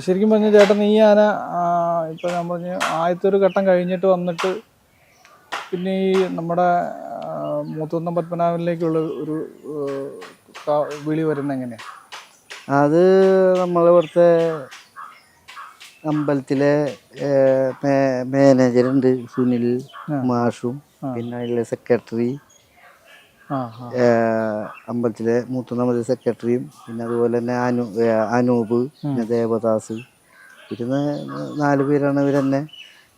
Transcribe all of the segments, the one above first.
ശരിക്കും പറഞ്ഞ ചേട്ടൻ ഈ ആന ഇപ്പൊ ഞാൻ പറഞ്ഞ ആദ്യത്തെ ഒരു ഘട്ടം കഴിഞ്ഞിട്ട് വന്നിട്ട് പിന്നെ ഈ നമ്മുടെ മൂത്തുന്നം പത്മനാഭനിലേക്കുള്ള ഒരു വിളി വരുന്ന എങ്ങനെയാ? അത് നമ്മളിവിടുത്തെ അമ്പലത്തിലെ മാനേജർ ഉണ്ട് മാനേജറുണ്ട് സുനിൽ മാഷും പിന്നെ അതിലെ സെക്രട്ടറി അമ്പലത്തിലെ മൂത്തുന്നമ്പലത്തിലെ സെക്രട്ടറിയും പിന്നെ അതുപോലെ തന്നെ അനു അനൂപ് പിന്നെ ദേവദാസ്. ഇരുന്ന് നാല് പേരാണ് ഇവരെന്നെ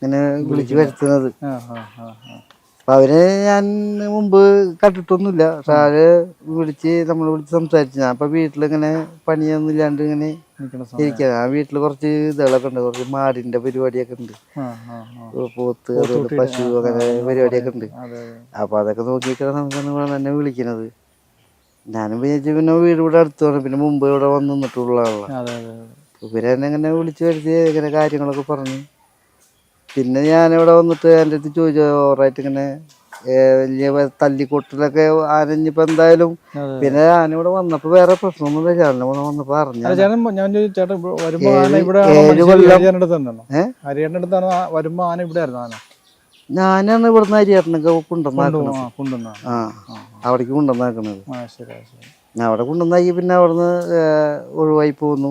ഇങ്ങനെ വിളിച്ചു വരുത്തുന്നത്. അപ്പൊ അവരെ ഞാൻ മുമ്പ് കണ്ടിട്ടൊന്നുമില്ല. സാറ് വിളിച്ച് നമ്മൾ വിളിച്ച് സംസാരിച്ചു. ഞാൻ അപ്പൊ വീട്ടിലിങ്ങനെ പണിയൊന്നും ഇല്ലാണ്ട് ഇങ്ങനെ ഇരിക്കുക ആ വീട്ടിൽ കുറച്ച് ഇതുകളൊക്കെ ഉണ്ട്. കുറച്ച് മാടിന്റെ പരിപാടിയൊക്കെ ഉണ്ട്. പോത്ത് അതുപോലെ പശു അങ്ങനെ പരിപാടിയൊക്കെ ഉണ്ട്. അപ്പൊ അതൊക്കെ നോക്കിയിട്ടാണ് സമയത്താണ് തന്നെ വിളിക്കുന്നത് ഞാനും വിചാരിച്ചു പിന്നെ വീട് ഇവിടെ അടുത്താണ് പിന്നെ മുമ്പ് ഇവിടെ വന്ന് നിന്നിട്ടുള്ള ആളാണ് അതെ അതെ അതെ. ഇങ്ങനെ വിളിച്ചു വരുത്തി ഇങ്ങനെ കാര്യങ്ങളൊക്കെ പറഞ്ഞു. പിന്നെ ഞാനിവിടെ വന്നിട്ട് എന്റെ അടുത്ത് ചോദിച്ചു ഓവറായിട്ട് ഇങ്ങനെ വലിയ തല്ലിക്കൊട്ടിലൊക്കെ ആനഞ്ഞിപ്പോ എന്തായാലും. പിന്നെ ഞാനിവിടെ വന്നപ്പോ വേറെ പ്രശ്നമൊന്നുമില്ല ചേട്ടനെ വന്നപ്പോ അറിഞ്ഞ ഞാനാണ് ഇവിടുന്ന് അരിയേട്ടനൊക്കെ കൊണ്ടുവന്നാക്കുന്നത് ആ, അവിടേക്ക് കൊണ്ടുവന്നാക്കണത് ഞാൻ അവിടെ കൊണ്ടുവന്നാക്കി പിന്നെ അവിടുന്ന് ഒഴിവായി പോന്നു.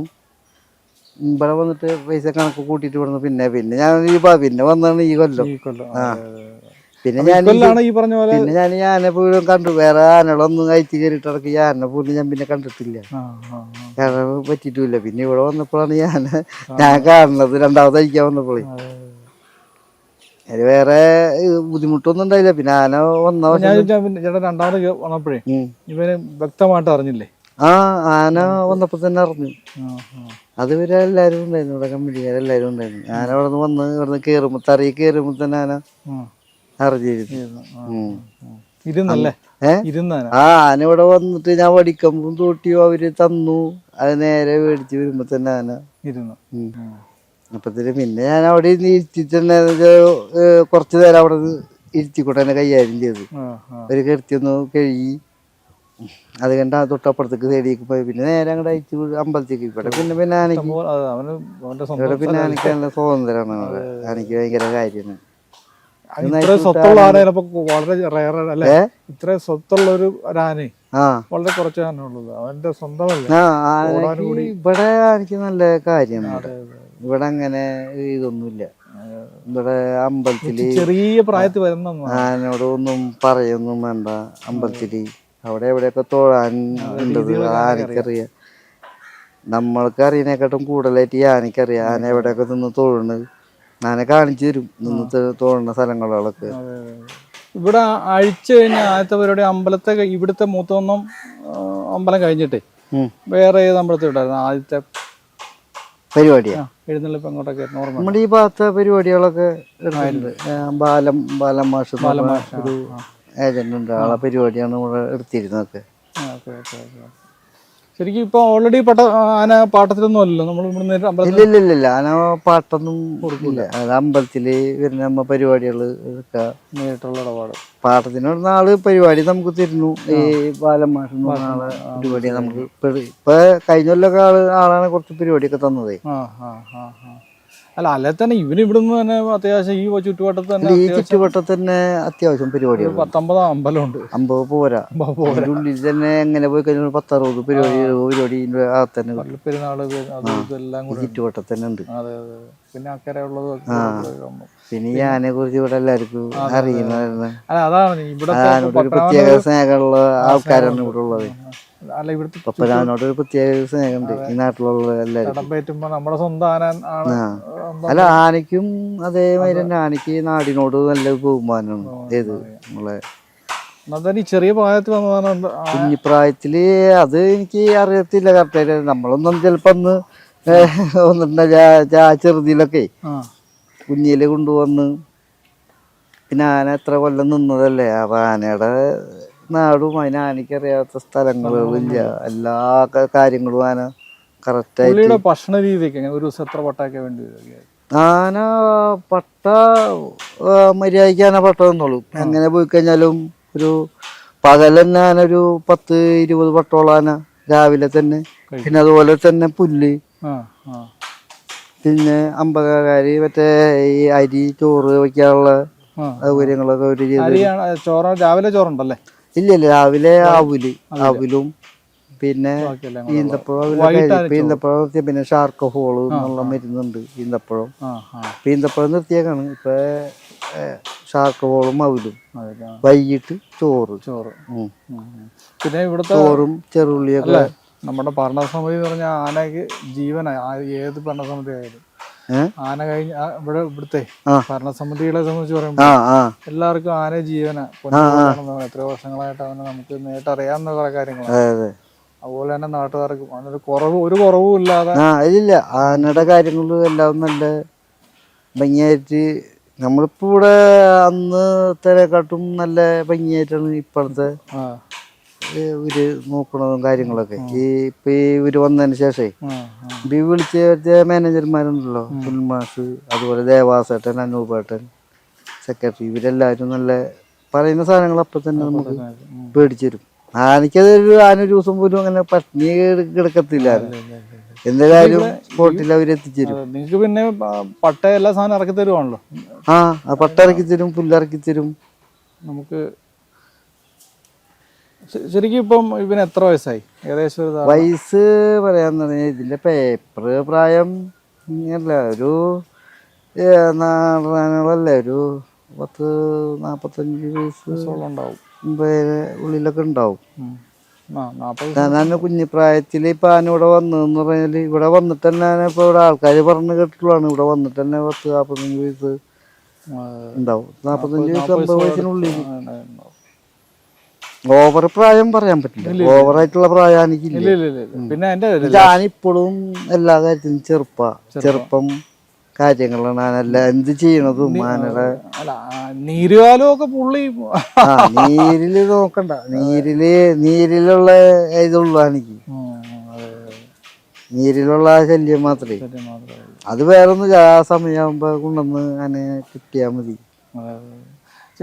ഇവിടെ വന്നിട്ട് പൈസ കണക്ക് കൂട്ടിട്ട് വന്നു പിന്നെ പിന്നെ ഞാൻ ഈ പ- പിന്നെ വന്നാണ് ഈ കൊല്ലം. ഈ ആ. പിന്നെ ഞാൻ ഈ പറഞ്ഞ പോലെ പിന്നെ ഞാൻ ഈ ആന പോലും കണ്ടു. വേറെ ആനകളൊന്നും കഴിച്ചു കയറിയിട്ട് ഈ ആന പോലും ഞാൻ പിന്നെ കണ്ടിട്ടില്ല. ആ ആ ആ. കാരണം പറ്റിയിട്ടില്ല. പിന്നെ ഇവിടെ വന്നപ്പോഴാണ് ഞാൻ ഞാൻ കാണുന്നത് രണ്ടാമത് അയക്കാൻ വന്നപ്പോഴേ. അതിന് വേറെ ബുദ്ധിമുട്ടൊന്നും ഉണ്ടായില്ല. പിന്നെ ആന വന്ന ഞാൻ ചോദിച്ചാ പിന്നെ ചേട്ടൻ രണ്ടാമത് വന്നപ്പോഴേ ഉം. ഇവന് വ്യക്തമായിട്ട് അറിഞ്ഞില്ലേ? ആ ആന വന്നപ്പോ തന്നെ അറിഞ്ഞു. ആ, എല്ലാരും ഉണ്ടായിരുന്നു. ഇവിടെ കമ്പനിക്കാരെല്ലാരും ഉണ്ടായിരുന്നു. ആന അവിടെ നിന്ന് വന്ന് ഇവിടെ നിന്ന് കേറുമ്പോ തറി കേറുമ്പോ തന്നെ ആന. അറിഞ്ഞിരുന്നു. ആ, ആന? ഇവിടെ വന്നിട്ട് ഞാൻ വടിക്കമ്പും തോട്ടിയോ അവർ തന്നു. അത് നേരെ മേടിച്ച് വരുമ്പോ തന്നെ ആന ഇരുന്നു. അപ്പത്തിന് പിന്നെ ഞാൻ അവിടെ ഇരുന്ന് ഇരുത്തി തന്നെ കൊറച്ചു നേരം അവിടെ ഇരുത്തിക്കൂട്ടെ കൈകാര്യം ചെയ്തു. ഒരു കെടുത്തി ഒന്ന് കഴുകി. അത് കണ്ട തൊട്ടപ്പുറത്തേക്ക് തേടിയേക്ക് പോയി. പിന്നെ നേരെ അങ്ങോട്ട് അയച്ചു അമ്പലത്തേക്ക് ഇവിടെ പിന്നെ പിന്നെ ആനയ്ക്ക് അവന്റെ ഇവിടെ പിന്നെ ആനയ്ക്ക് നല്ല സ്വാതന്ത്ര്യമാണ് ആനക്ക് ആനയ്ക്ക് ഭയങ്കര കാര്യമാണ്. ഇത്ര സ്വത്തുള്ള ആന ചിലപ്പോ വളരെ റയർ അല്ലേ? ഇത്ര സ്വത്തുള്ള ഒരു ആന വളരെ കുറച്ച് ആന ഉള്ളത് അവന്റെ സ്വന്തമല്ലേ. ആ ഇവിടെ എനിക്ക് നല്ല കാര്യമാണ് ഇവിടെ അങ്ങനെ ഇതൊന്നുമില്ല. ഇവിടെ അമ്പലത്തിൽ ചെറിയ പ്രായത്തിൽ വരുന്ന ആനോട് ഒന്നും പറയൊന്നും വേണ്ട. അമ്പലത്തിൽ അവിടെ എവിടെയൊക്കെ തൊഴാൻ ഉണ്ടത് ആനക്കറിയാം നമ്മൾക്ക് അറിയണേക്കാട്ടും കൂടുതലായിട്ട് ഈ ആനക്കറിയാം ആന എവിടെയൊക്കെ നിന്ന് തൊഴുന്നത് ആന കാണിച്ചു തരും. നിന്ന് തൊ- തൊഴുന്ന സ്ഥലങ്ങളൊക്കെ. ഇവിടെ അഴിച്ചു കഴിഞ്ഞ ആദ്യത്തെ പരിപാടി അമ്പലത്തെ ഇവിടുത്തെ മൂത്തൊന്നും അമ്പലം കഴിഞ്ഞിട്ടേ. വേറെ ഏത് അമ്പലത്തിൽ ഉണ്ടായിരുന്നു? ആദ്യത്തെ പരിപാടിയാ? എഴുന്നള്ളിപ്പ് അങ്ങോട്ടൊക്കെ നോർമൽ നമ്മുടെ ഈ ഭാഗത്തെ പരിപാടികളൊക്കെ ബാലം ബാലം മാഷ് ബാലം മാഷ് ഏജന്റ് ഉണ്ട് ആളെ പരിപാടിയാണ് ഇവിടെ എടുത്തിരുന്നതൊക്കെ ശരിക്കും ഇപ്പൊ ഓൾറെഡി പട്ട ആന പാട്ടത്തിലൊന്നും അല്ലല്ലോ? നമ്മൾ ഇവിടെ നേരിട്ട് അമ്പലത്തിൽ ഇല്ല ഇല്ല ഇല്ല ആന പാട്ടൊന്നും കൊടുക്കില്ല അത് അമ്പലത്തിൽ വരുന്ന നമ്മ പരിപാടികൾ എടുക്കുക നേരിട്ടുള്ള ഇടപാട്. പാട്ടത്തിന് ആൾ പരിപാടി നമുക്ക് തരുന്നു. ഈ ബാലം മാഷ് എന്ന് പറഞ്ഞ ആളെ പരിപാടി നമുക്ക് ഇപ്പൊ ഇപ്പൊ കഴിഞ്ഞ കൊല്ലൊക്കെ ആൾ ആളാണ് കുറച്ച് പരിപാടിയൊക്കെ തന്നതേ. ആ ആ ആ ആ. അല്ല അല്ലെ തന്നെ ഇവന് ഇവിടുന്ന് തന്നെ അത്യാവശ്യം ഈ ചുറ്റുവട്ടത്ത് തന്നെ ഈ ചുറ്റുവട്ടത്ത് തന്നെ അത്യാവശ്യം പരിപാടികൾ പത്തൊമ്പത് അമ്പലമുണ്ട്. അമ്പത് പോരാ. ഉള്ളിൽ തന്നെ എങ്ങനെ പോയി കഴിഞ്ഞാൽ പത്തറുപത് പരിപാടി പരിപാടി തന്നെ പെരുന്നാൾ ഇതെല്ലാം കൂടെ ചുറ്റുവട്ടത്ത് തന്നെ ഉണ്ട്. പിന്നെ അക്കരെ ഉള്ളത് പിന്നെ ഈ ആനയെ കുറിച്ച് ഇവിടെ എല്ലാവർക്കും അറിയുന്നതായിരുന്നു അല്ല അതാണ്. ഒരു പ്രത്യേക സ്നേഹമുള്ള ആൾക്കാരാണ് ഇവിടെ ഉള്ളത്. അല്ല ഇവിടുത്തെ പപ്പനാനോട് ഒരു പ്രത്യേക സ്നേഹമുണ്ട്. ഈ നാട്ടിലുള്ള എല്ലാവരും. കടമ്പേറ്റുമ്പോ നമ്മുടെ സ്വന്തം ആന ആണ് അല്ല ആനയ്ക്കും അതേമാതിരി തന്നെ. ആനയ്ക്ക് നാടിനോട് നല്ല ബഹുമാനമാണ്. ഏത് നമ്മളെ ഈ ചെറിയ പ്രായത്തിൽ വന്നതാണ് കുഞ്ഞിപ്രായത്തിൽ അത് എനിക്ക് അറിയത്തില്ല. കറക്റ്റായിട്ട് നമ്മളൊന്നും ചിലപ്പോ അന്ന് ഒന്നിട്ടുണ്ടാ ചെറുതിലൊക്കെ ആ. കുഞ്ഞിൽ കൊണ്ടുവന്ന് പിന്നെ ആന എത്ര കൊല്ലം നിന്നതല്ലേ? അപ്പൊ ആനയുടെ നാടും അതിന് എനിക്കറിയാത്ത സ്ഥലങ്ങളും സ്ഥലങ്ങളില്ല എല്ലാ കാര്യങ്ങളും ആന കറക്റ്റായിട്ട് ഭക്ഷണ രീതിയൊക്കെ ഒരു ദിവസം എത്ര വേണ്ടി ആന പട്ട മര്യാദയ്ക്ക് ആന പട്ട തന്നോളൂ. എങ്ങനെ പോയി കഴിഞ്ഞാലും ഒരു പകൽ തന്നെ ആന ഒരു പത്ത് ഇരുപത് പട്ടോളം ആന രാവിലെ തന്നെ. പിന്നെ അതുപോലെ തന്നെ പുല്ല്. പിന്നെ അമ്പകാരി മറ്റേ ഈ അരി ചോറ് വെക്കാനുള്ള സൗകര്യങ്ങളൊക്കെ ഒരു ചോറ് രാവിലെ ചോറുണ്ടല്ലേ? ഇല്ല ഇല്ല രാവിലെ ആവിൽ ആവിലും. പിന്നെ ഈന്തപ്പഴം ഈന്തപ്പഴം നിർത്തിയ പിന്നെ ഷാർക്ക് ഹോൾ എന്നുള്ള മരുന്നുണ്ട് ഈന്തപ്പഴം. ഈന്തപ്പഴം നിർത്തിയേക്കാണ്. ഇപ്പൊ ഷാർക്ക് ഹോളും അവലും. വൈകിട്ട് ചോറ്. ചോറ്. പിന്നെ ഇവിടുത്തെ ചോറും ചെറുള്ളിയൊക്കെ നമ്മുടെ ഭരണസമിതി എന്ന് പറഞ്ഞാൽ ആനയ്ക്ക് ജീവനായി ഏത് ഭരണസമിതി ആയാലും? ആന കഴിഞ്ഞ ഇവിടെ ഇവിടുത്തെ. ഭരണസമിതികളെ സംബന്ധിച്ച് പറയുമ്പോൾ എല്ലാവർക്കും ആന ജീവന. എത്ര വർഷങ്ങളായിട്ട് അവനെ നമുക്ക് നേരിട്ട് അറിയാവുന്ന കുറെ കാര്യങ്ങളാണ്. അതെ അതെ. അതുപോലെ തന്നെ നാട്ടുകാർക്ക് അതിനൊരു കുറവ് ഒരു കുറവും ഇല്ലാതെ ഇല്ല ആനയുടെ കാര്യങ്ങളും എല്ലാം നല്ല ഭംഗിയായിട്ട് നമ്മളിപ്പോ ഇവിടെ അന്നത്തേക്കാട്ടും നല്ല ഭംഗിയായിട്ടാണ് ഇപ്പോഴത്തെ ഇവർ നോക്കണതും കാര്യങ്ങളൊക്കെ. ഈ ഇപ്പൊ ഈ ഇവർ വന്നതിന് ശേഷേ ബി വിളിച്ച മാനേജർമാരുണ്ടല്ലോ സുൽമാസ് അതുപോലെ ദേവാസേട്ടൻ അനൂപേട്ടൻ സെക്രട്ടറി ഇവരെല്ലാവരും നല്ല പറയുന്ന സാധനങ്ങൾ അപ്പൊ തന്നെ നമുക്ക്. പേടിച്ചു തരും ആനയ്ക്കതൊരു ആന ഒരു ദിവസം പോലും അങ്ങനെ പട്ടിണി കിടക്കത്തില്ല. എന്തായാലും സ്പോട്ടിൽ അവർ എത്തിച്ചേരും. നിങ്ങൾക്ക് പിന്നെ പട്ട എല്ലാ സാധനം ഇറക്കി തരുവാണല്ലോ. ആ പട്ട ഇറക്കി തരും പുല്ലിറക്കി തരും. നമുക്ക് ശരിക്കും ഇപ്പം ഇവന് എത്ര വയസ്സായി? ഏകദേശം ഒരു ധാരണ. വയസ്സ് പറയാന്ന് പറഞ്ഞാൽ ഇതിന്റെ പേപ്പർ പ്രായം അല്ല ഒരു ഏ, ഒരു പത്ത് നാപ്പത്തഞ്ച് വയസ്സ് വയസ്സോളം ഉണ്ടാവും. മുമ്പേ ഉള്ളിലൊക്കെ ഉണ്ടാവും. ഉം. ആ നാപ്പത് ഞാൻ കുഞ്ഞിപ്രായത്തിൽ ഇപ്പൊ ആന ഇവിടെ വന്നതെന്ന് പറഞ്ഞാൽ ഇവിടെ വന്നിട്ട് തന്നെ ഇപ്പോൾ ഇപ്പൊ ഇവിടെ ആൾക്കാർ പറഞ്ഞു കേട്ടിട്ടുള്ളതാണ്. ഇവിടെ വന്നിട്ട് തന്നെ പത്ത് നാൽപ്പത്തഞ്ച് വയസ്സ് ഉണ്ടാവും. നാൽപ്പത്തഞ്ച് വയസ്സ് അമ്പത് വയസ്സിനുള്ളിൽ ആ. ഓവർ പ്രായം പറയാൻ പറ്റില്ല. ഓവറായിട്ടുള്ള പ്രായം എനിക്കില്ല. പിന്നെ ഞാൻ ഇപ്പോഴും എല്ലാ കാര്യത്തിലും ചെറുപ്പ. ചെറുപ്പം. കാര്യങ്ങളാണ്. ആനല്ല എന്ത് ചെയ്യണതും ആനയുടെ ആ, പുള്ളി നീരിൽ നോക്കണ്ട. നീരിൽ നീരിലുള്ള ഇതുള്ളൂ അതെ. നീരിലുള്ള ശല്യം മാത്രമേ. അത് വേറെ ഒന്നും ആ സമയമാകുമ്പോ കൊണ്ടുവന്ന് ആനെ കിട്ടിയാ മതി.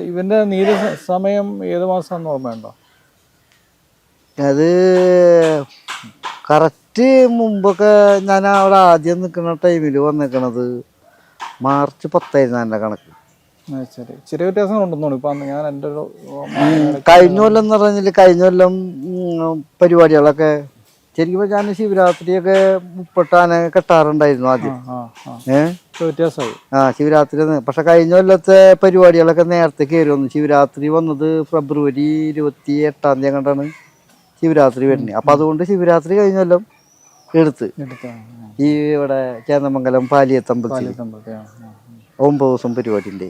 ഇവന്റെ നീല സമയം ഏത് മാസം ഓർമ്മയുണ്ടോ? അത് കറക്റ്റ് മുമ്പൊക്കെ ഞാൻ അവിടെ ആദ്യം നിൽക്കുന്ന ടൈമിൽ വന്നിരിക്കണത് മാർച്ച് പത്തായിരുന്നു എന്റെ കണക്ക്. ശരി. ചെറിയ വ്യത്യാസം ഉണ്ടെന്നു ഇപ്പൊ ഞാൻ എന്റെ ഒരു കഴിഞ്ഞ കൊല്ലം എന്ന് പറഞ്ഞാൽ കഴിഞ്ഞ കൊല്ലം പരിപാടികളൊക്കെ ശരിക്കും ഞാൻ ശിവരാത്രിയൊക്കെ മുപ്പട്ടാന കെട്ടാറുണ്ടായിരുന്നു ആദ്യം. ഏഹ് വ്യത്യാസമായി ആ. ശിവരാത്രി പക്ഷെ കഴിഞ്ഞ കൊല്ലത്തെ പരിപാടികളൊക്കെ നേരത്തെ കയറി വന്നു. ശിവരാത്രി വന്നത് ഫെബ്രുവരി ഇരുപത്തി എട്ടാം തീയതി കണ്ടാണ് ശിവരാത്രി വരുന്നത്. അപ്പൊ അതുകൊണ്ട് ശിവരാത്രി കഴിഞ്ഞ കൊല്ലം എടുത്ത്. ഈ ഇവിടെ ചേന്നമംഗലം പാലിയത്തമ്പലത്തിൽ. ഒമ്പത് ദിവസം പരിപാടി ഉണ്ട്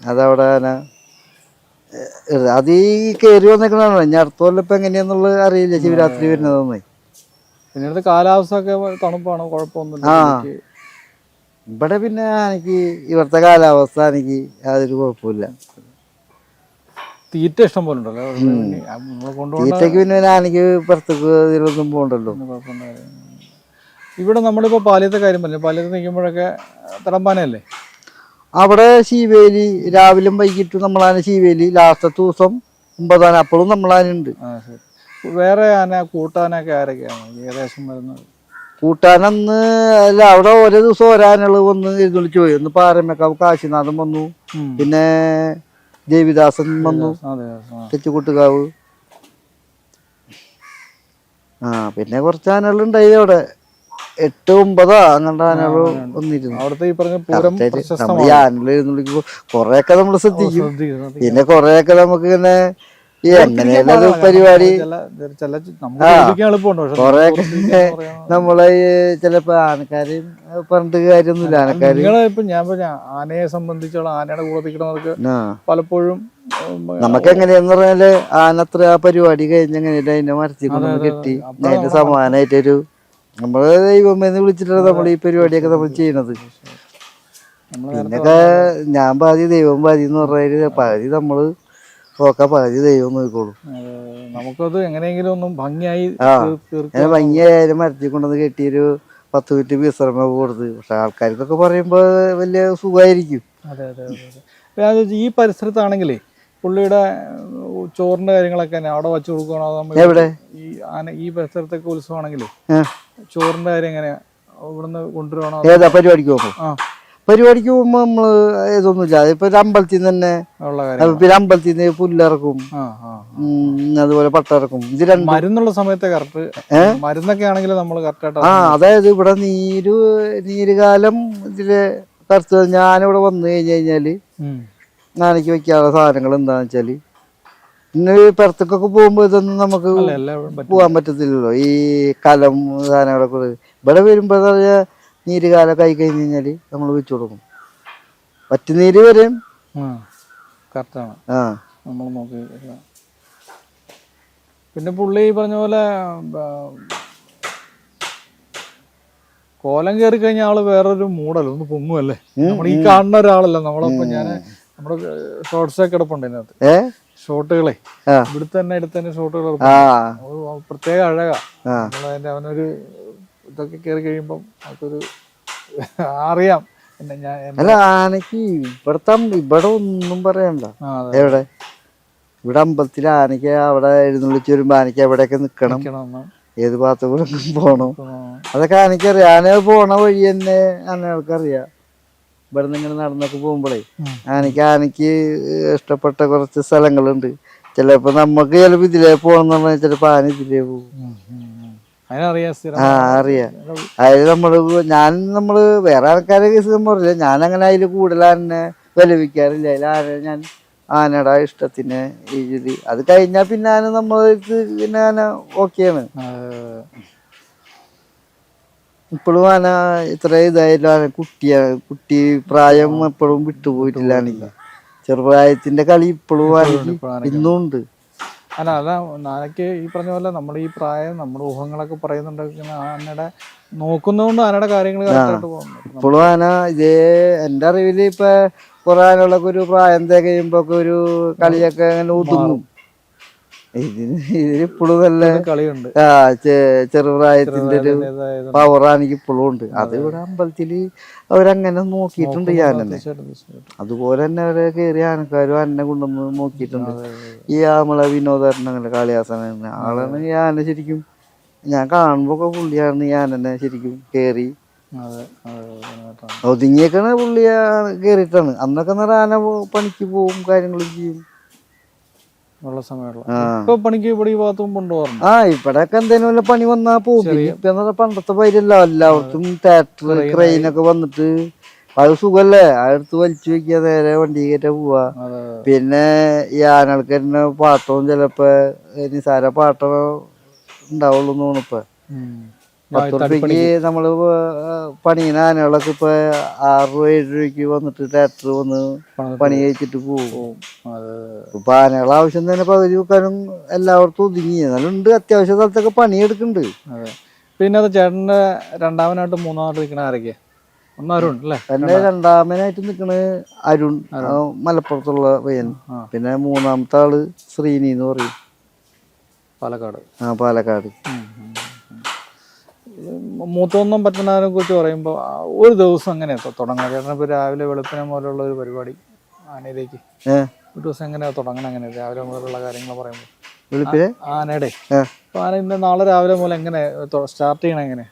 അതവിടെ അത് ഈ കയറി വന്നേക്കണാണോ ഞാൻ അടുത്ത കൊല്ലം ഇപ്പൊ അറിയില്ല ശിവരാത്രി വരുന്നതെന്ന്. പിന്നെ ഇവിടുത്തെ കാലാവസ്ഥ ഒക്കെ തണുപ്പാണ് കുഴപ്പമൊന്നുമില്ല ആ. എനിക്ക്. ഇവിടെ പിന്നെ എനിക്ക് ഇവിടുത്തെ കാലാവസ്ഥ എനിക്ക് യാതൊരു കുഴപ്പമില്ല തീറ്റ ഇഷ്ടം പോലെ ഉണ്ടല്ലോ. നമ്മളെ തീറ്റയ്ക്ക് പിന്നെ എനിക്ക് പുറത്തേക്ക് ഇതിലൊന്നും പോകണ്ടല്ലോ. ഇവിടെ നമ്മളിപ്പോ പാലിയത്തെ കാര്യം പറഞ്ഞു പാലിയത്ത് നിൽക്കുമ്പോഴൊക്കെ തിളമ്പാനല്ലേ അവിടെ ശീവേലി രാവിലെ വൈകിട്ടും നമ്മളാണ് ശീവേലി. ലാസ്റ്റത്തെ ദിവസം ഒമ്പതാണ് അപ്പോഴും നമ്മളാനുണ്ട്. ആ ശരി. വേറെ ആന കൂട്ടാനൊക്കെ ആരൊക്കെയാണ്? ഏകദേശം വരുന്നത്. കൂട്ടാനന്ന് അല്ല അവിടെ ഓരോ ദിവസം ഒരാനകൾ വന്ന് എഴുന്നള്ളിച്ച് പോയി. ഒന്ന് പാറമേക്കാവ് കാശിനാഥൻ വന്നു. പിന്നെ ദേവിദാസൻ വന്നു. തെച്ചുകൂട്ടുകാവ്. ആ. പിന്നെ കുറച്ച് ആനകൾ ഉണ്ടായി അവിടെ. എട്ട് ഒമ്പതാ അങ്ങനത്തെ ആനകൾ വന്നിരുന്നു. അവിടുത്തെ ഈ പറഞ്ഞ പൂരം ആനകൾ എഴുന്നള്ളിക്കുമ്പോ കൊറേയൊക്കെ നമ്മൾ ശ്രദ്ധിക്കും, ശ്രദ്ധിക്കും. പിന്നെ കൊറേയൊക്കെ നമുക്ക് ഇങ്ങനെ അത് പരിപാടി കൊറേ നമ്മളെ ചിലപ്പോ ആനക്കാരെയും പറഞ്ഞിട്ട് കാര്യമൊന്നുമില്ല ആനക്കാര്. ഇപ്പൊ ഞാൻ പറഞ്ഞ ആനയെ സംബന്ധിച്ചുള്ള ആനയുടെ കൂടെ നിൽക്കുന്നവർക്ക് പലപ്പോഴും നമുക്ക് എങ്ങനെയാന്ന് പറഞ്ഞാൽ ആനത്ര ആ പരിപാടി കഴിഞ്ഞ എങ്ങനെയല്ലേ അതിനെ മരത്തിൽ കൊണ്ടൊന്ന് കെട്ടി അതിന്റെ സമാനായിട്ടൊരു നമ്മൾ ദൈവമെന്ന് വിളിച്ചിട്ടാണ് നമ്മൾ ഈ പരിപാടിയൊക്കെ നമ്മൾ ചെയ്യണത് പിന്നൊക്കെ ഞാൻ പാതി ദൈവം പാതി എന്ന് പറഞ്ഞാൽ പാതി നമ്മൾ നോക്കാം പകുതി ദൈവം നോക്കോളൂ നമുക്കത് എങ്ങനെയെങ്കിലും ഒന്നും ഭംഗിയായി ഞാൻ ഭംഗിയായാലും മരത്തിൽ കൊണ്ടുവന്ന് കെട്ടിയൊരു പത്ത് മിനിറ്റ് വിശ്രമം കൊടുത്ത്. പക്ഷെ ആൾക്കാർക്കൊക്കെ പറയുമ്പോ വലിയ സുഖമായിരിക്കും. അതെ അതെ ഈ പരിസരത്താണെങ്കിലേ പുള്ളിയുടെ ചോറിന്റെ കാര്യങ്ങളൊക്കെ തന്നെ അവിടെ വച്ചു കൊടുക്കണോ നമ്മൾ എവിടെ? ഈ ആന ഈ പരിസരത്തൊക്കെ ഉത്സവമാണെങ്കിലേ. ചോറിന്റെ കാര്യം എങ്ങനെയാ? ഇവിടുന്ന് കൊണ്ടുവരണോ പരിപാടിക്ക് പോകുമ്പോൾ ആ. പരിപാടിക്ക് പോകുമ്പോൾ നമ്മൾ ഇതൊന്നുമില്ല ഇപ്പൊ ഒരു അമ്പലത്തിൽ നിന്ന് തന്നെ പിന്നെ അമ്പലത്തിൽ നിന്ന് പുല്ലിറക്കും അതുപോലെ പട്ട ഇറക്കും. ഇത് രണ്ട്. മരുന്നുള്ള സമയത്ത് കറക്റ്റ് മരുന്നൊക്കെ ആണെങ്കിൽ നമ്മൾ കറക്റ്റ് ആ അതായത് ഇവിടെ നീര് നീരുകാലം ഇതിൽ കറുത്ത് ഞാനിവിടെ വന്നു കഴിഞ്ഞു കഴിഞ്ഞാൽ നാനയ്ക്ക് വെക്കാനുള്ള സാധനങ്ങൾ എന്താന്ന് വെച്ചാൽ ഇന്ന് പുറത്തേക്കൊക്കെ പോകുമ്പോ ഇതൊന്നും നമുക്ക് പോകാൻ പറ്റത്തില്ലല്ലോ. ഈ കലം സാധനങ്ങളൊക്കെ. ഇവിടെ വരുമ്പോ എന്താ പറയാ നീര് കാലൊക്കെ ആയി കഴിഞ്ഞ് കഴിഞ്ഞാൽ നമ്മൾ വെച്ചു കൊടുക്കും പറ്റുനീര് വരെ കറക്റ്റാണ് ആ. നമ്മൾ നോക്കി എല്ലാം. പിന്നെ പുള്ളി ഈ പറഞ്ഞ പോലെ കോലം കയറി കഴിഞ്ഞ ആൾ വേറൊരു മൂടല്ല ഒന്ന് പൊങ്ങുമല്ലേ നമ്മൾ ഈ കാണുന്ന ഒരാളല്ല. നമ്മളപ്പോ ഞാൻ നമ്മുടെ ഷോർട്സ് ഒക്കെ കിടപ്പുണ്ട് ഇതിനകത്ത്. ഷോട്ടുകളെ. ഇവിടുത്തെ തന്നെ എടുത്ത് തന്നെ ഷോട്ടുകൾ പ്രത്യേക അഴകാ. നമ്മളതിന്റെ അവനൊരു ഇതൊക്കെ കയറി കഴിയുമ്പം അതൊരു അറിയാം. പിന്നെ ഞാൻ അല്ല ആനക്ക് ഇവിടത്തെ ഇവിടെ ഒന്നും പറയണ്ട എവിടെ? ഇവിടെ അമ്പലത്തിൽ ആനയ്ക്ക് അവിടെ എഴുന്നള്ളിച്ച് വരുമ്പോ ആനയ്ക്ക് എവിടെയൊക്കെ നിക്കണം? ഏത് ഭാഗത്ത് കൂടെ പോണം. അതൊക്കെ ആനയ്ക്കറിയാം. ആന പോണ വഴി തന്നെ ആനകൾക്കറിയാം. ഇവിടെ നിന്ന് ഇങ്ങനെ നടന്നൊക്കെ പോകുമ്പോഴേ. ആനയ്ക്ക് ആനയ്ക്ക് ഇഷ്ടപ്പെട്ട കുറച്ച് സ്ഥലങ്ങളുണ്ട്. ചിലപ്പോ നമുക്ക് ചിലപ്പോ ഇതിലേ പോകണം പറഞ്ഞാൽ ചിലപ്പോ ആന ഇതിലേ പോകും. ആ അറിയാം. അതായത് നമ്മൾ ഞാൻ നമ്മൾ വേറെ ആൾക്കാരെ കേസ് പറഞ്ഞില്ല. ഞാൻ അങ്ങനെ അതിൽ കൂടുതൽ ആനെ വിലപിക്കാറില്ല അതിൽ ആന ഞാൻ ആനയുടെ ഇഷ്ടത്തിന് ഇത് അത് കഴിഞ്ഞാൽ പിന്നെ ആന നമ്മളടുത്ത് പിന്നെ ആന ഓക്കെയാണ് ഇപ്പോഴും ആന ഇത്ര ഇതായാലും ആന കുട്ടിയാണ് കുട്ടി പ്രായം എപ്പോഴും വിട്ടുപോയിട്ടില്ല ചെറുപ്രായത്തിന്റെ കളി ഇപ്പോഴും ആനയ്ക്ക് ഇപ്പോഴും ഇന്നും ഉണ്ട് അല്ല അതാ ആനയ്ക്ക് ഈ പറഞ്ഞ പോലെ നമ്മുടെ ഈ പ്രായം നമ്മുടെ ഊഹങ്ങളൊക്കെ പറയുന്നുണ്ടെങ്കിൽ ആനയുടെ നോക്കുന്നതുകൊണ്ട് ആനയുടെ കാര്യങ്ങൾ കറക്റ്റായിട്ട് പോകുന്നു. ഇപ്പോഴും ആന ഇതേ എന്റെ അറിവിൽ ഇപ്പൊ കുറെ ആനകളൊക്കെ ഒരു പ്രായം തികയുമ്പോ ഒരു കളിയൊക്കെ അങ്ങനെ ഒതുങ്ങും. ഇതിന് നല്ല കളിയുണ്ട്. ആ ചെറുപ്രായത്തിന്റെ ഒരു പവറാണ് എനിക്ക് ഇപ്പോഴും ഉണ്ട്. അത്. ഇവിടെ അമ്പലത്തിൽ അവരങ്ങനെ നോക്കിയിട്ടുണ്ട് ഞാൻ തന്നെ. അതുപോലെ തന്നെ അവരെ കയറിയ ആനക്കാരും അന്നെ കൊണ്ടുവന്ന് നോക്കിയിട്ടുണ്ട്. ഈ നമ്മളെ വിനോദാരൻ അങ്ങനെ കാളിയാസന ആളാണ് ഞാൻ ശരിക്കും ഞാൻ കാണുമ്പോ ഒക്കെ പുള്ളിയാണ് ഞാൻ തന്നെ ശരിക്കും കേറി ഒതുങ്ങിയൊക്കെ പുള്ളിയാണ് കേറിയിട്ടാണ്. അന്നൊക്കെ നിറ ആന പണിക്ക് പോവും കാര്യങ്ങളും ചെയ്യും. ഉള്ള സമയമുള്ള. ആ. ഇപ്പൊ പണിക്ക് ഇവിടെ ഈ ഭാഗത്തും കൊണ്ടുപോകാറുണ്ട്? ആ ഇവിടെയൊക്കെ എന്തെങ്കിലും വല്ല പണി വന്നാ പോകും ഇപ്പൊ പണ്ടത്തെ പൈരല്ല എല്ലാവർക്കും തിയേറ്റർ ക്രെയിൻ ഒക്കെ വന്നിട്ട് അത് സുഖല്ലേ? അടുത്ത് വലിച്ചു വെക്കുക നേരെ വണ്ടി കയറ്റ പോവാ. പിന്നെ ഈ ആനകൾക്ക് തന്നെ പാട്ടവും ചിലപ്പോ നിസാര പാട്ടോ ഉണ്ടാവുള്ളൂ എന്ന് തോന്നുന്നു ഇപ്പൊ. ഉം. പത്ത് റുപ്യക്ക് നമ്മൾ വ- പണിയുന്ന ആനകളൊക്കെ ഇപ്പൊ ആറ് രൂപ ഏഴ് രൂപയ്ക്ക് വന്നിട്ട് ട്രാക്ടർ വന്ന് പണി കഴിച്ചിട്ട് പോകും. ഇപ്പൊ ആനകളെ ആവശ്യം തന്നെ പകുതി വെക്കാനും എല്ലാവർക്കും ഒതുങ്ങി. എന്നാലും ഉണ്ട് അത്യാവശ്യ സ്ഥലത്തൊക്കെ പണിയെടുക്കുന്നുണ്ട്. പിന്നെ അത് ചേട്ടന്റെ രണ്ടാമനായിട്ട് മൂന്നാമത് നിൽക്കണ ആരൊക്കെയാ അരുൺ അല്ലേ? എന്റെ രണ്ടാമനായിട്ട് നിക്കണ അരുൺ. മലപ്പുറത്തുള്ള പയ്യൻ. പിന്നെ മൂന്നാമത്തെ ആൾ ശ്രീനി എന്ന് പറയും. പാലക്കാട്. ആ പാലക്കാട്. മൂത്തൊന്നും പറ്റുന്നതിനെ കുറിച്ച് പറയുമ്പോൾ ഒരു ദിവസം അങ്ങനെ തുടങ്ങുക ചേട്ടൻ ഇപ്പൊ രാവിലെ വെളുപ്പിനെ മുതലുള്ള ഒരു പരിപാടി ആനയിലേക്ക്. ഒരു ദിവസം എങ്ങനെയാ തുടങ്ങണം അങ്ങനെ രാവിലെ മുതലുള്ള കാര്യങ്ങൾ പറയുമ്പോൾ വെളുപ്പിനെ? ആനയുടെ. ഏ അപ്പൊ ആന ഇന്ന് നാളെ രാവിലെ മുതൽ എങ്ങനെ സ്റ്റാർട്ട് ചെയ്യണം എങ്ങനെ?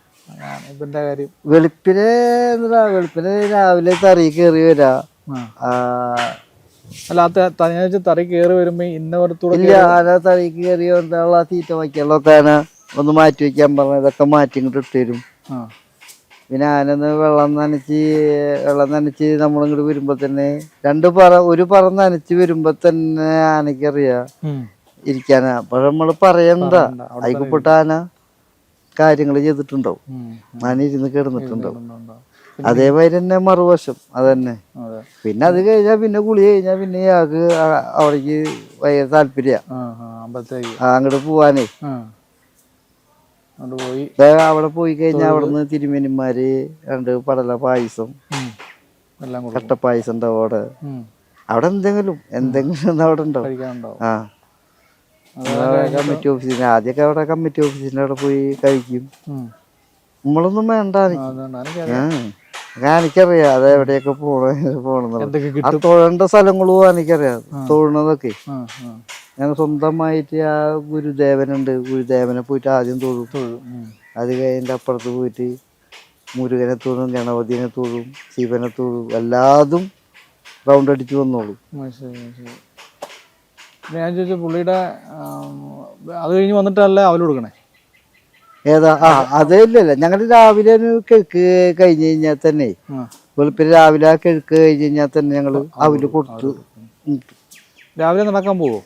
ഇതിന്റെ കാര്യം. വെളുപ്പിനെ എന്താ വെളുപ്പിനെ രാവിലെ തറി കയറി വരാ. അല്ല തനിയാഴ്ച തറി കയറി വരുമ്പോ ആന തറിക്ക് കയറി തീറ്റ വയ്ക്കാനുള്ളതൊക്കെ ആന ഒന്ന് മാറ്റി വെക്കാൻ പറഞ്ഞ ഇതൊക്കെ മാറ്റി ഇങ്ങോട്ട് ഇട്ട് തരും. ആ. പിന്നെ ആനന്ന് വെള്ളം നനച്ച് വെള്ളം നനച്ച് നമ്മളിങ്ങോട്ട് വരുമ്പോ തന്നെ രണ്ട് പറ ഒരു പറ നനച്ച് വരുമ്പോ തന്നെ ആനക്കറിയാം. ഇരിക്കാനാ. അപ്പൊ നമ്മൾ പറയണ്ട. അയക്കപ്പെട്ട ആന കാര്യങ്ങൾ ചെയ്തിട്ടുണ്ടാവും. ആന ഇരുന്ന് കിടന്നിട്ടുണ്ടാവും. അതേമാതിരി തന്നെ മറുവശം. അതന്നെ. പിന്നെ അത് കഴിഞ്ഞാൽ പിന്നെ കുളി കഴിഞ്ഞാൽ പിന്നെ ഇയാൾക്ക് അവിടേക്ക് ഭയങ്കര താല്പര്യ. അങ്ങോട്ട് പോവാനേ. പോയി. അവിടെ പോയി കഴിഞ്ഞാൽ അവിടെ നിന്ന് തിരുമേനിമാര് രണ്ട് പടല പായസം കട്ട എല്ലാം കൊടുക്കും. കട്ടപ്പായസം ഉണ്ടാവും അവിടെ. അവിടെ എന്തെങ്കിലും എന്തെങ്കിലും അവിടെ ഉണ്ടാവും ആ. കമ്മിറ്റി ഓഫീസിന് ആദ്യമൊക്കെ അവിടെ കമ്മിറ്റി ഓഫീസിന്റെ അവിടെ പോയി കഴിക്കും. നമ്മളൊന്നും വേണ്ട എനിക്ക്. എനിക്കറിയാം. അത് എവിടെയൊക്കെ പോണ പോണെന്നുള്ളത് കിട്ടും. തൊഴേണ്ട സ്ഥലങ്ങളും എനിക്കറിയാം തൊഴുന്നതൊക്കെ ഞാൻ സ്വന്തമായിട്ട് ആ ഗുരുദേവനുണ്ട്. ഗുരുദേവനെ പോയിട്ട് ആദ്യം തൊഴും. തൊഴും. അത് കഴിഞ്ഞിട്ട് അപ്പുറത്ത് പോയിട്ട് മുരുകനെ തൊഴും ഗണപതിനെ തൊഴും ശിവനെ തൊഴും. എല്ലാതും റൗണ്ട് അടിച്ച് വന്നോളൂ. ഞാൻ ചോദിച്ചു പുള്ളിയുടെ അത് കഴിഞ്ഞ് വന്നിട്ടല്ലേ അവൽ കൊടുക്കണേ? ഏതാ? ആ അതേ ഇല്ലല്ല ഞങ്ങൾ രാവിലെ ഒരു കിഴക്ക് കഴിഞ്ഞ് കഴിഞ്ഞാൽ തന്നെ വെളുപ്പിന് രാവിലെ ആ കിഴക്ക് കഴിഞ്ഞ് കഴിഞ്ഞാൽ തന്നെ ഞങ്ങൾ അവൽ കൊടുത്തു. രാവിലെ നടക്കാൻ പോവോ?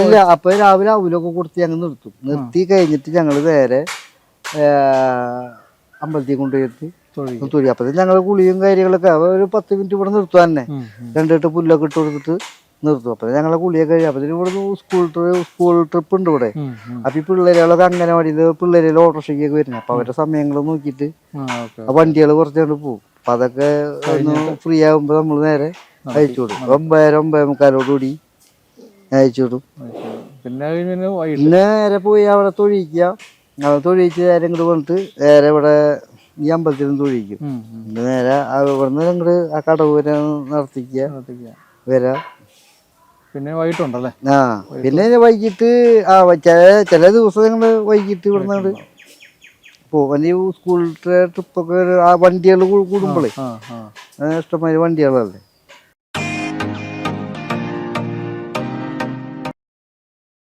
അല്ല അപ്പൊ രാവിലെ അവലൊക്കെ കൊടുത്ത് ഞങ്ങൾ നിർത്തും. നിർത്തി കഴിഞ്ഞിട്ട് ഞങ്ങൾ നേരെ അമ്പലത്തിൽ കൊണ്ടുപോയിട്ട് തൊഴി അപ്പൊ ഞങ്ങൾ കുളിയും കാര്യങ്ങളൊക്കെ അവ ഒരു പത്ത് മിനിറ്റ് ഇവിടെ നിർത്തുക തന്നെ. രണ്ടിട്ട് പുല്ലൊക്കെ ഇട്ട് കൊടുത്തിട്ട് നിർത്തും. അപ്പൊ ഞങ്ങളെ കുളിയൊക്കെ കഴിയും അപ്പൊ ഇവിടെ സ്കൂൾ ട്രിപ്പ് സ്കൂൾ ട്രിപ്പ് ഉണ്ട് ഇവിടെ. അപ്പൊ ഈ പിള്ളേരുകളൊക്കെ അംഗനവാടിയിൽ പിള്ളേരെ ഓട്ടോറിക്ഷയ്ക്കൊക്കെ വരുന്നത് അപ്പൊ അവരുടെ സമയങ്ങൾ നോക്കിയിട്ട് വണ്ടികൾ കുറച്ച് കണ്ട് പോകും അപ്പൊ അതൊക്കെ ഒന്ന് ഫ്രീ ആകുമ്പോ നമ്മൾ നേരെ അയച്ചു കൊടുക്കും. ഒമ്പതര ഒമ്പതേ മുക്കാലോട് കൂടി അയച്ചു വിടും പിന്നെ പിന്നെ വൈകിട്ട്. പിന്നെ നേരെ പോയി അവിടെ തൊഴിക്കുക അവിടെ തൊഴിച്ച് നേരെ ഇങ്ങോട്ട് വന്നിട്ട് നേരെ ഇവിടെ ഈ അമ്പലത്തിൽ നിന്ന് തൊഴിക്കും ഉം, ഉം. പിന്നെ നേരെ ആ ഇവിടുന്ന് ഇങ്ങോട്ട് ആ കടവ് വരെ നടത്തിക്കുക. വരാ വരാം. പിന്നെ വൈകിട്ടുണ്ടല്ലേ? ആ പിന്നെ വൈകിട്ട് ആ ചില ചില ദിവസം ഞങ്ങൾ വൈകിട്ട് ഇവിടുന്ന് പോകാൻ സ്കൂൾ ട്രിപ്പൊക്കെ ആ വണ്ടികൾ കൂടുമ്പോഴേ ആ. ആ ഇഷ്ടംമാതിരി വണ്ടികളല്ലേ.